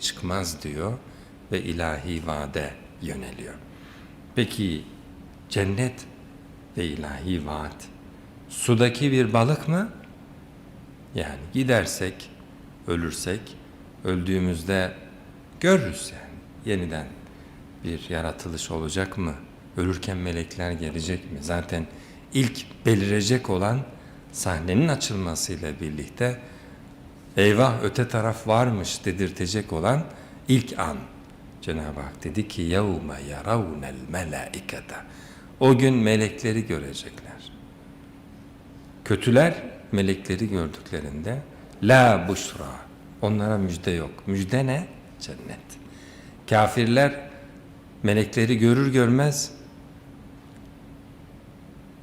çıkmaz diyor ve ilahi vaade yöneliyor. Peki cennet ve ilahi vaat sudaki bir balık mı? Yani gidersek, ölürsek, öldüğümüzde görürüz yani. Yeniden bir yaratılış olacak mı? Ölürken melekler gelecek mi? Zaten ilk belirecek olan sahnenin açılmasıyla birlikte eyvah öte taraf varmış dedirtecek olan ilk an. Cenab-ı Hak dedi ki yevme yaravnel melaikete. O gün melekleri görecekler. Kötüler melekleri gördüklerinde la buşra. Onlara müjde yok. Müjde ne? Cennet. Kafirler melekleri görür görmez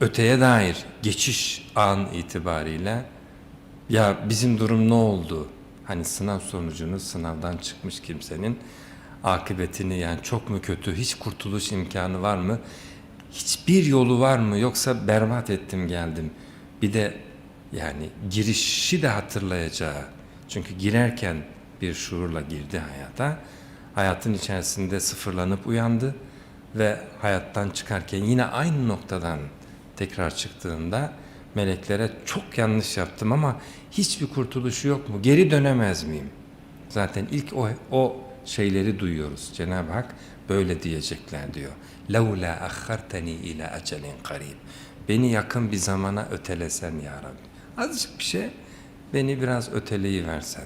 öteye dair geçiş an itibariyle ya bizim durum ne oldu? Hani sınav sonucunu sınavdan çıkmış kimsenin akıbetini yani çok mu kötü, hiç kurtuluş imkanı var mı? Hiçbir yolu var mı? Yoksa berbat ettim geldim. Bir de yani girişi de hatırlayacağı. Çünkü girerken bir şuurla girdi hayata. Hayatın içerisinde sıfırlanıp uyandı ve hayattan çıkarken yine aynı noktadan tekrar çıktığında meleklere çok yanlış yaptım ama hiçbir kurtuluşu yok mu? Geri dönemez miyim? Zaten ilk o, o şeyleri duyuyoruz. Cenab-ı Hak böyle diyecekler diyor. لَوْلَا أَخَّرْتَنِي إِلَى أَجَلٍ قَرِيبٍ Beni yakın bir zamana ötelesen ya Rabbi. Azıcık bir şey beni biraz öteleyi versen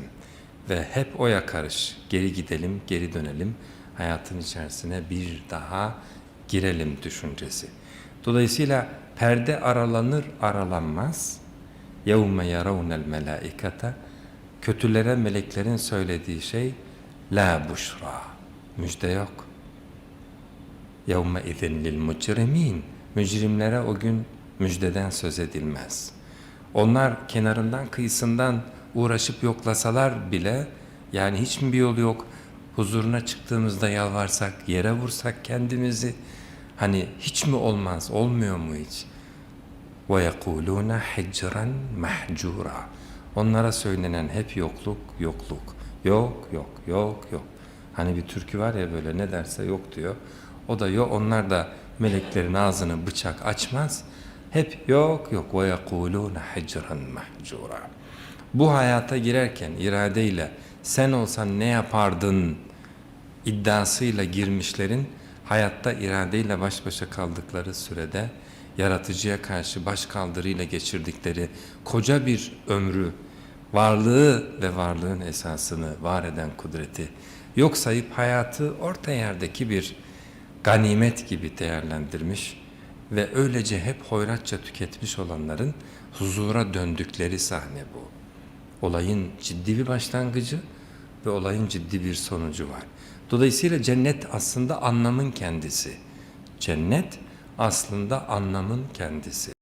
ve hep oya karış. Geri gidelim, geri dönelim. Hayatın içerisine bir daha girelim düşüncesi. Dolayısıyla perde aralanır aralanmaz. يَوْمَ يَرَوْنَ الْمَلَائِكَةَ Kötülere meleklerin söylediği şey La buşra. Müjde yok. يَوْمَ اِذٍ لِلْمُجْرِم۪ينَ Mücrimlere o gün müjdeden söz edilmez. Onlar kenarından kıyısından uğraşıp yoklasalar bile yani hiç mi bir yolu yok huzuruna çıktığımızda yalvarsak yere vursak kendimizi hani hiç mi olmaz olmuyor mu hiç? وَيَقُولُونَ حِجْرًا مَحْجُورًا Onlara söylenen hep yokluk, yokluk. Yok, yok, yok, yok. Hani bir türkü var ya böyle ne derse yok diyor. O da yok. Onlar da meleklerin ağzını bıçak açmaz. Hep yok, yok. وَيَقُولُونَ حِجْرًا مَحْجُورًا Bu hayata girerken iradeyle sen olsan ne yapardın iddiasıyla girmişlerin hayatta iradeyle baş başa kaldıkları sürede yaratıcıya karşı baş kaldırıyla geçirdikleri koca bir ömrü, varlığı ve varlığın esasını var eden kudreti yok sayıp hayatı orta yerdeki bir ganimet gibi değerlendirmiş ve öylece hep hoyratça tüketmiş olanların huzura döndükleri sahne bu. Olayın ciddi bir başlangıcı ve olayın ciddi bir sonucu var. Dolayısıyla cennet aslında anlamın kendisi. Cennet aslında anlamın kendisi.